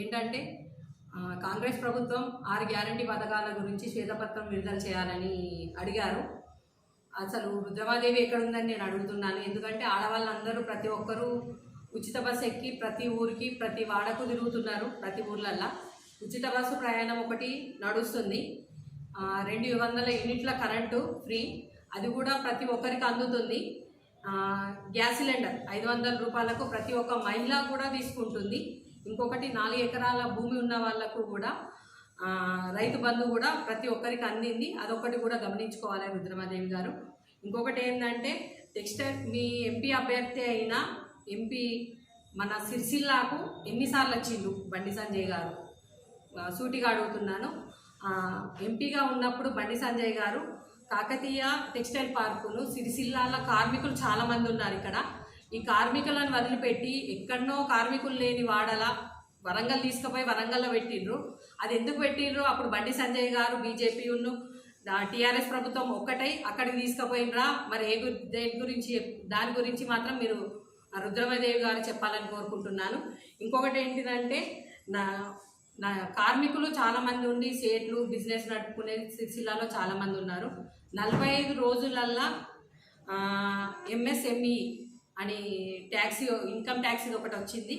ఏంటంటే కాంగ్రెస్ ప్రభుత్వం ఆరు గ్యారంటీ పథకాల గురించి శ్వేతపత్రం విడుదల చేయాలని అడిగారు. అసలు రుద్రమాదేవి ఎక్కడుందని నేను అడుగుతున్నాను. ఎందుకంటే ఆడవాళ్ళందరూ ప్రతి ఒక్కరూ ఉచిత బస్సు ఎక్కి ప్రతి ఊరికి ప్రతి వాడకు తిరుగుతున్నారు ప్రతి ఊర్లల్లో. ఉచిత బస్సు ప్రయాణం ఒకటి నడుస్తుంది. రెండు వందల యూనిట్ల కరెంటు ఫ్రీ. అది కూడా ప్రతి ఒక్కరికి అందుతుంది. గ్యాస్ సిలిండర్ ఐదు వందల రూపాయలకు ప్రతి ఒక్క మహిళ కూడా తీసుకుంటుంది. ఇంకొకటి నాలుగు ఎకరాల భూమి ఉన్న వాళ్ళకు కూడా రైతు బంధు కూడా ప్రతి ఒక్కరికి అందింది. అదొకటి కూడా గమనించుకోవాలి రుద్రమాదేవి గారు. ఇంకొకటి ఏంటంటే టెక్స్టైల్ మీ ఎంపీ అభ్యర్థి అయిన ఎంపీ మన సిరిసిల్లాకు ఎన్నిసార్లు వచ్చిండు బండి సంజయ్ గారు? సూటిగా అడుగుతున్నాను. ఎంపీగా ఉన్నప్పుడు బండి సంజయ్ గారు కాకతీయ టెక్స్టైల్ పార్కును సిరిసిల్లాల కార్మికులు చాలామంది ఉన్నారు ఇక్కడ. ఈ కార్మికులను వదిలిపెట్టి ఎక్కడనో కార్మికులు లేని వాడల వరంగల్ తీసుకుపోయి వరంగల్లో పెట్టిండ్రు. అది ఎందుకు పెట్టిండ్రు? అప్పుడు బండి సంజయ్ గారు బీజేపీ ఉన్ను టీఆర్ఎస్ ప్రభుత్వం ఒక్కటై అక్కడికి తీసుకుపోయినరా? మరి ఏ దేని గురించి చెప్- దాని గురించి మాత్రం మీరు రుద్రమదేవి గారు చెప్పాలని కోరుకుంటున్నాను. ఇంకొకటి ఏంటిదంటే నా నా కార్మికులు చాలామంది ఉండి సేట్లు బిజినెస్ నడుపుకునే సిరిసిల్లాలో చాలామంది ఉన్నారు. నలభై ఐదు రోజులల్లా ఎంఎస్ఎంఈ అని ట్యాక్సీ ఇన్కమ్ ట్యాక్స్ ఒకటి వచ్చింది.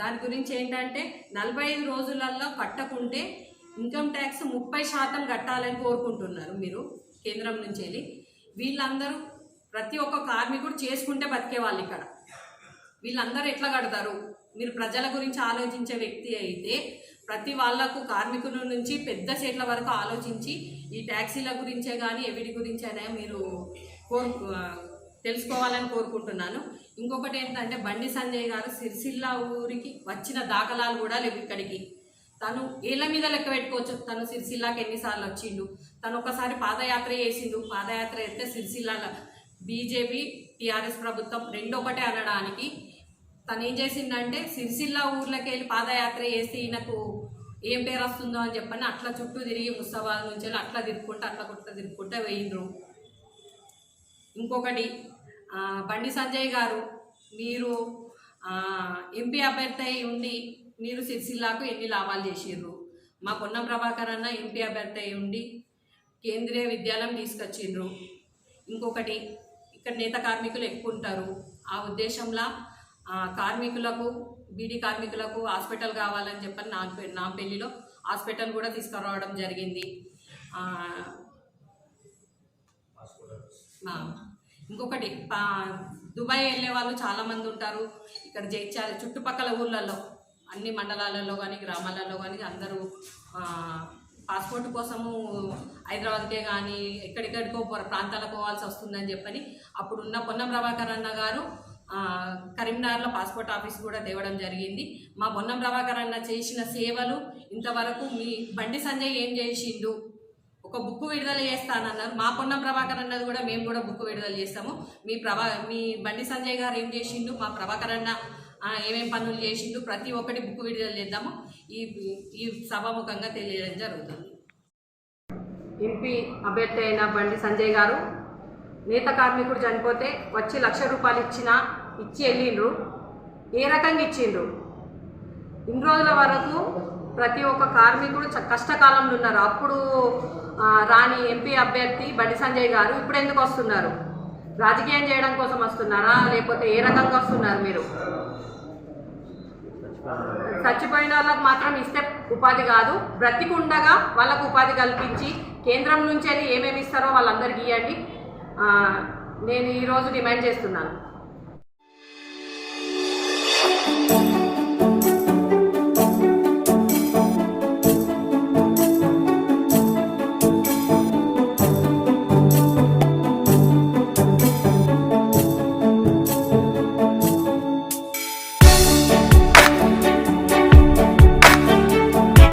దాని గురించి ఏంటంటే నలభై ఐదు రోజులలో కట్టకుంటే ఇన్కమ్ ట్యాక్స్ ముప్పై శాతం కట్టాలని కోరుకుంటున్నారు మీరు కేంద్రం నుంచి వెళ్ళి. వీళ్ళందరూ ప్రతి ఒక్క కార్మికుడు చేసుకుంటే బతికే వాళ్ళు ఇక్కడ. వీళ్ళందరూ ఎట్లా కడతారు? మీరు ప్రజల గురించి ఆలోచించే వ్యక్తి అయితే ప్రతి వాళ్ళకు కార్మికుల నుంచి పెద్ద సీట్ల వరకు ఆలోచించి ఈ ట్యాక్సీల గురించే కానీ ఎవిటి గురించైనా మీరు కోరు తెలుసుకోవాలని కోరుకుంటున్నాను. ఇంకొకటి ఏంటంటే బండి సంజయ్ గారు సిరిసిల్ల ఊరికి వచ్చిన దాఖలాలు కూడా లేవు ఇక్కడికి. తను ఏళ్ళ మీద లెక్క పెట్టుకోవచ్చు. తను సిరిసిల్లాకి ఎన్నిసార్లు వచ్చిండు? తను ఒకసారి పాదయాత్ర చేసిండు. పాదయాత్ర అయితే సిరిసిల్ల బీజేపీ టీఆర్ఎస్ ప్రభుత్వం రెండొకటే అనడానికి. తను ఏం చేసిందంటే సిరిసిల్ల ఊర్లోకి వెళ్ళి పాదయాత్ర చేసి ఈయనకు ఏం పేరు వస్తుందో అని చెప్పని అట్లా చుట్టూ తిరిగి ముస్తాబాద్ నుంచి వెళ్ళి అట్లా తిరుక్కుంటూ అట్లా కొట్ట తిరుక్కుంటూ వేయిండ్రు ఇంకొకటి బండి సంజయ్ గారు మీరు ఎంపీ అభ్యర్థి అయి ఉండి మీరు సిరిసిల్లాకు ఎన్ని లాభాలు చేసిర్రు? మా పొన్నం ప్రభాకర్ అన్న ఎంపీ అభ్యర్థి అయి ఉండి కేంద్రీయ విద్యాలయం తీసుకొచ్చిండ్రు. ఇంకొకటి ఇక్కడ నేత కార్మికులు ఎక్కువ ఉంటారు. ఆ ఉద్దేశంలో కార్మికులకు బీడీ కార్మికులకు హాస్పిటల్ కావాలని చెప్పని నా నా పెళ్ళిలో హాస్పిటల్ కూడా తీసుకురావడం జరిగింది. ఇంకొకటి దుబాయ్ వెళ్ళే వాళ్ళు చాలామంది ఉంటారు. ఇక్కడ జైత్యాల చుట్టుపక్కల ఊళ్ళల్లో అన్ని మండలాలలో కానీ గ్రామాలలో కానీ అందరూ పాస్పోర్ట్ కోసము హైదరాబాద్కే కానీ ఎక్కడెక్కడికో పో- ప్రాంతాలకు పోవాల్సి వస్తుందని చెప్పని అప్పుడున్న పొన్నం ప్రభాకర్ అన్న గారు కరీంనగర్లో పాస్పోర్ట్ ఆఫీస్ కూడా తేవడం జరిగింది. మా పొన్నం ప్రభాకర్ అన్న చేసిన సేవలు ఇంతవరకు మీ బండి సంజయ్ ఏం చేసిండు? ఒక బుక్ విడుదల చేస్తానన్నారు. మా పొన్న ప్రభాకర్ అన్నది కూడా మేము కూడా బుక్ విడుదల చేస్తాము. మీ ప్రభా మీ బండి సంజయ్ గారు ఏం చేసిండు మా ప్రభాకర్ అన్న ఏమేం పనులు చేసిండు ప్రతి ఒక్కటి బుక్ విడుదల చేద్దాము. ఈ ఈ సభాముఖంగా తెలియడం జరుగుతుంది. ఎంపీ అభ్యర్థి అయిన బండి సంజయ్ గారు నేత కార్మికుడు చనిపోతే వచ్చి లక్ష రూపాయలు ఇచ్చిన ఇచ్చి వెళ్ళిండ్రు. ఏ రకంగా ఇచ్చిండ్రు? ఇన్ని రోజుల వరకు ప్రతి ఒక్క కార్మికుడు చ- కష్టకాలంలో ఉన్నారు. అప్పుడు రాణి రాని ఎంపీ అభ్యర్థి బండి సంజయ్ గారు ఇప్పుడు ఎందుకు వస్తున్నారు? రాజకీయం చేయడం కోసం వస్తున్నారా? లేకపోతే ఏ రకంగా వస్తున్నారు మీరు? చచ్చిపోయిన వాళ్ళకి మాత్రం ఇస్తే ఉపాధి కాదు. బ్రతికుండగా వాళ్ళకు ఉపాధి కల్పించి కేంద్రం నుంచి వెళ్ళి ఏమేమి ఇస్తారో వాళ్ళందరికీ ఇవ్వండి. నేను ఈరోజు డిమాండ్ చేస్తున్నాను.